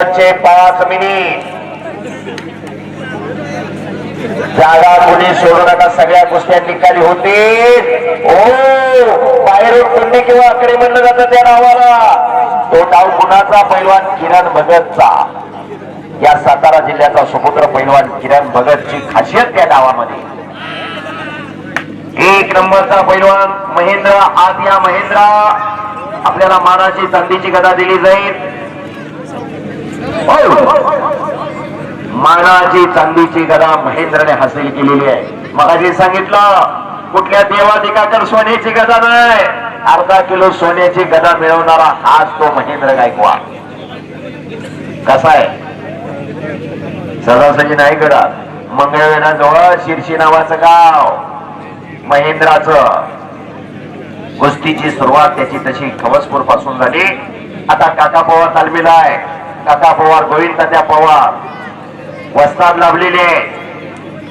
चे पाच मिनिट. जागा कुणी सोडू नका सगळ्या कुस्त्या निकाली होते. ओ बाहेरून कुंडी किंवा आकडे म्हणलं जातं त्या नावाला. तो डाव कुणाचा? पैलवान किरण भगतचा. या सातारा जिल्ह्याचा सुपुत्र पैलवान किरण भगतची खासियत त्या डावामध्ये एक नंबरचा पैलवान महेंद्र आद्या महेंद्र. आपल्याला मानाची चांदीची गदा दिली जाईल. मानाची चांदीची गदा महेंद्रने हासिल केलेली आहे. मगाशी सांगितलं कुठल्या देवाधिकाकर सोन्याची गदा नाही. अर्धा किलो सोन्याची गदा मिळवणारा हाच तो महेंद्र गायकवाड. कसा आहे? सदासजी नाही करत मंगळवेढाजवळ शिरशी नावाचं गाव. महेंद्राचं कुस्तीची सुरुवात त्याची तशी खवसपूरपासून झाली. आता काका पवार तालमीला आहे. काका पवार गोविंद तात्या पवार. वस्ताद लाभलेले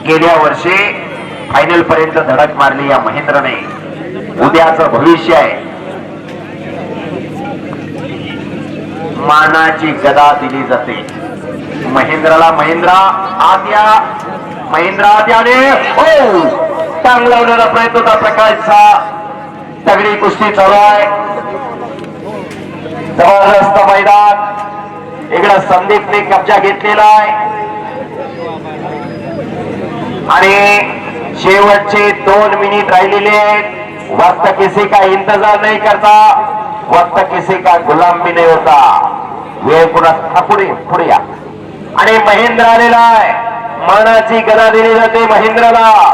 गेल्या वर्षी फायनल पर्यंत धडक मारली या महेंद्रने. उद्याचं भविष्य आहे. मानाची गदा दिली जाते. महेंद्राला महेंद्रा आद्या. महेंद्रा आद्याने. हो! टांग लावण्याचा प्रयत्न होता. प्रकाशचा तगडी कुस्ती चालू आहे. जबरदस्त मैदान. इकडं संदीपने कब्जा घेतलेला आहे. आणि शेवटचे दोन मिनिट राहिलेले आहेत. वक्त किसी का इंतजार नाही करता. वक्त किसी का गुलाम भी नाही होता. वेळ पुन्हा पुढे पुढे या. आणि महेंद्र आलेला आहे. मानाची गदा दिली जाते महेंद्रला.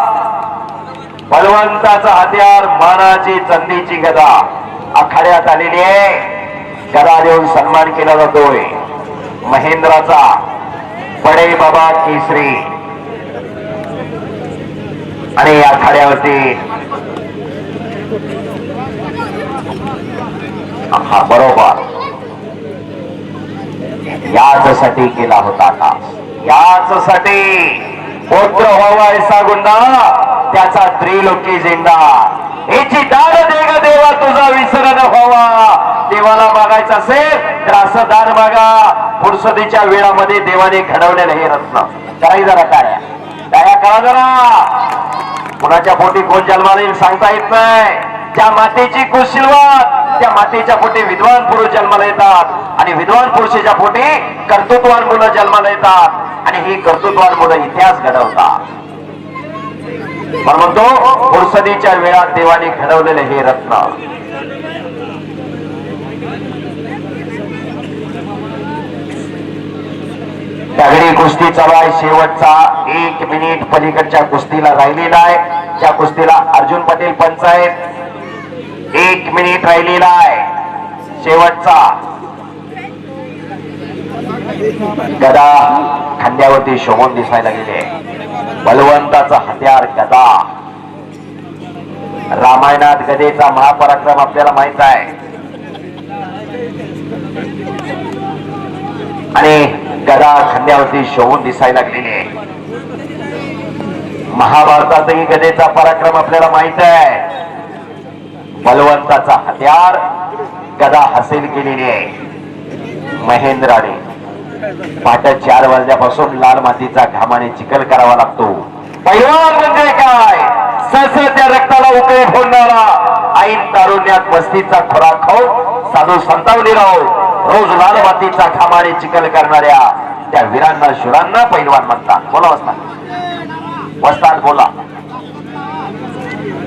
बलवंताचा हत्यार मानाची चंदीची गदा. आखाड्यात आलेली आहे. गदा देऊन सन्मान केला जातोय. महेंद्राचा बडे बाबा केसरी. आणि या खाड्यावरती हा बरोबर. याचसाठी केला होता का याचसाठी पुत्र व्हावा ऐसा गुंडा त्याचा त्रिलोकी झेंडा याची दाद दे देवा तुझा विसरण व्हावा. देवाला मागायचं असेल तर असं दान मागा फुरसदीच्या वेळामध्ये देवाने घडवलेलं हे रत्न. कराई जरा काय काय करा जरा. कुणाच्या पोटी कोण जन्माला येईल सांगता येत नाही. त्या मातेची कुशिलवाद त्या मातेच्या पोटी विद्वान पुरुष जन्माला येतात. आणि विद्वान पुरुषाच्या पोटी कर्तृत्वान मुलं जन्माला येतात. आणि ही कर्तृत्वान मुलं इतिहास घडवतात. म्हणून तो फुरसदीच्या वेळात देवाने घडवलेले हे रत्न. दगडी कुस्ती चालू आहे शेवटचा एक मिनिट पलीकडच्या कुस्तीला राहिलेला आहे. त्या कुस्तीला अर्जुन पटेल पंच आहेत. एक मिनिट राहिलेला आहे. शेवटचा. गदा खांद्यावरती शोभून दिसायला गेले. बलवंताचा हत्यार गदा. रामायणात गदेचा महापराक्रम आपल्याला माहीत आहे. आणि गदा खांद्यावरती शोभून दिसायला लागलेली आहे. महाभारतातही गदेचा पराक्रम आपल्याला माहीत आहे. बलवंताचा हत्यार गदा हसेल केलेली आहे. महेंद्राने पाट चार वाजल्यापासून लाल मातीचा घामाने चिखल करावा लागतो. पैलवान म्हणजे काय? सहसा त्या रक्ताला उकळी फोडणारा ऐन तारुण्यात मस्तीचा खोराक खाऊ साधू संतावलीराव रोज लाल मातीचा घामाने चिखल करणाऱ्या त्या वीरांना शुरांना पैलवान म्हणतात. बोला वसतात वसतात बोला.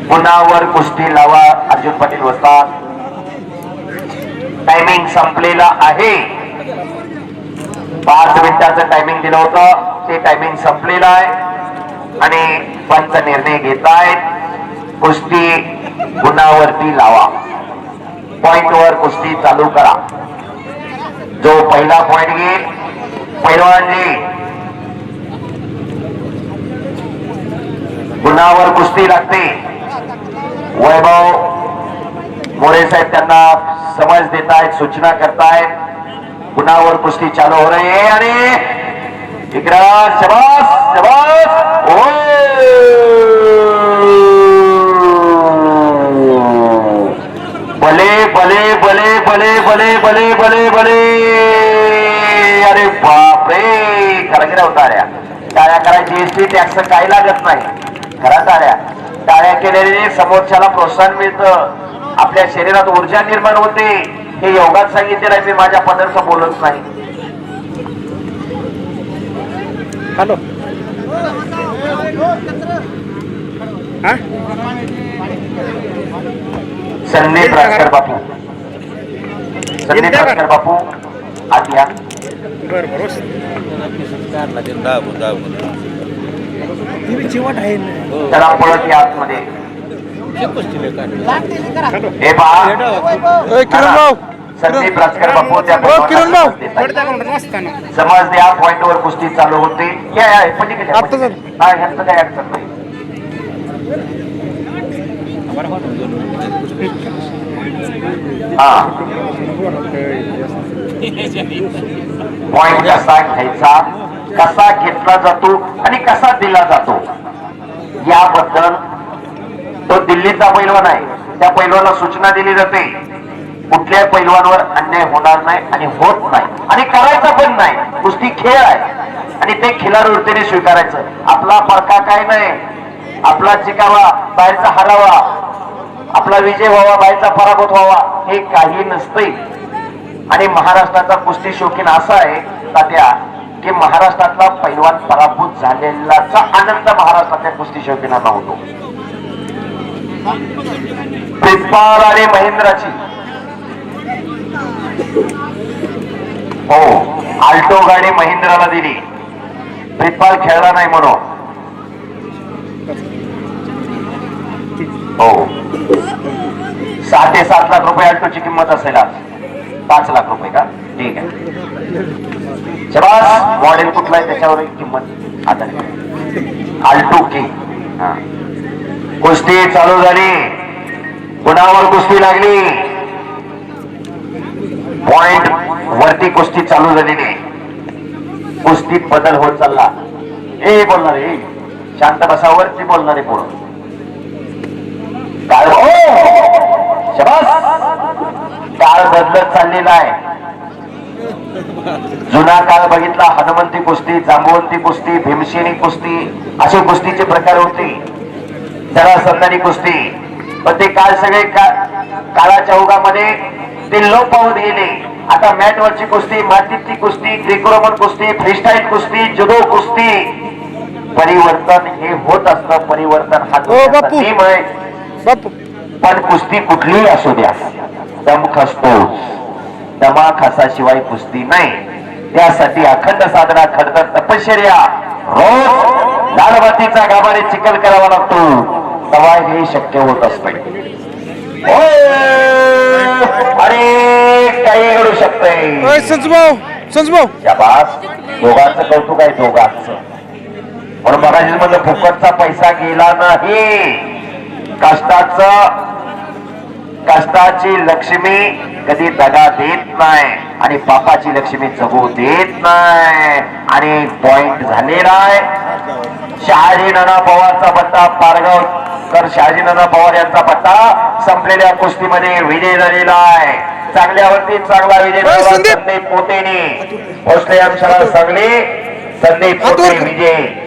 पुन्हावर कुस्ती लावा अर्जुन पाटील वसतात टायमिंग संपलेला आहे. पाच मिनिटाचं टायमिंग दिलं होतं. ते टायमिंग संपलेलं आहे. आणि पंच निर्णय घेत आहेत कुस्ती गुणावरती लावा. पॉइंट वर कुस्ती चालू करा जो पहिला पॉइंट घेईल पैलवानजी गुणावर कुस्ती लागते वैभव मोरे साहेब समज देत आहेत सूचना करतायत गुणावर कुस्ती चालू हो रही है आणि इकडं शबास भले भले भले अरे बापरे. खरगिरा होताऱ्या टाळ्या करायची टॅक्स काही लागत नाही. खरा टाळ्या टाळ्या केल्याने समोरच्याला प्रोत्साहन मिळतं. आपल्या शरीरात ऊर्जा निर्माण होते. हे योगात सांगितलेलं आहे मी माझ्या पदरचं बोलत नाही. हॅलो. संदेश राजकर बापू. बापू आत या. बरं चिवट आहे पळत आतमध्ये. हे पहा. संदीप राजकर बापू त्या. समज पॉइंट वर कुस्ती चालू होते. ह्यांचं काय अडचण नाही. Ah. हा पॉइंट कसा घ्यायचा? कसा घेतला जातो आणि कसा दिला जातो? याबद्दल तो दिल्लीचा पैलवान आहे. त्या पैलवाला सूचना दिली जाते. कुठल्याही पैलवानवर अन्याय होणार नाही आणि होत नाही. आणि करायचा पण नाही. कुस्ती खेळ आहे. आणि ते खिलाडू वृत्तीने स्वीकारायचं. आपला फरका काय नाही. आपला जिकावा बाहेरचा हरावा. आपला विजय व्हावा बाईचा पराभूत व्हावा हे काही नसते आणि महाराष्ट्राचा कुस्ती शौकीन असा आहे तात्या की महाराष्ट्रातला पैलवान पराभूत झालेलाचा आनंद महाराष्ट्रातल्या कुस्ती शौकीनांना होतो. प्रिन्सिपाल आणि महेंद्राची. हो आल्टो गाडी महिंद्राला दिली. प्रिपाल खेळला नाही म्हणून. हो. सहा ते सात लाख रुपये अल्टोची किंमत असेल आज. पाच लाख रुपये का? ठीक आहे. शबास मॉडेल कुठला आहे त्याच्यावर किंमत आता आल्टो की. हा. कुस्ती चालू झाली. कुणावर कुस्ती लागली? पॉइंट वरती कुस्ती चालू झालेली. आहे. कुस्तीत बदल होत चालला. ए बोलणार ए. शांत बसावरती बोलणारे पुढं काय हो? शबास काळ बदलत चाललेला आहे. जुना काळ बघितला हनुमंती कुस्ती जांबवंती कुस्ती भीमसेनी कुस्ती असे कुस्तीचे प्रकार होते. जरा संदानी कुस्ती. पण ते काळ सगळे काळाच्या ओघामध्ये ते लोप पावत गेले. आता मॅट वरची कुस्ती मातीतली कुस्ती ग्रेकोरोमन कुस्ती फ्रीस्टाईल कुस्ती जुदो कुस्ती परिवर्तन हे होत असतं. परिवर्तन हा नियम आहे पण कुस्ती कुठलीही असू द्या. दम खसतो दमा खसाशिवाय कुस्ती नाही. त्यासाठी अखंड साधना खडतर तपश्चर्या रोज लालबातीचा गाभाने चिखल करावा लागतो. तेव्हा हे शक्य होत असते. अरे काही घडू शकतंय दोघांचं कौतुक आहे दोघांचं. म्हणून मगाशी म्हणलं फुकटचा पैसा गेला नाही. कष्टाचं कष्टाची लक्ष्मी कधी दगा देत नाही आणि पापाची लक्ष्मी जगू देत नाही. आणि पॉइंट झालेला आहे. शहाजी नाना पवारचा पट्टा पारगाव कर शहाजी नाना पवार यांचा पट्टा संपलेल्या कुस्तीमध्ये विजय झालेला आहे. चांगल्यावरती चांगला विजय मिळवला संदीप! पोतेने. भोसले अंशाला सांगली संदीप पोते. विजय.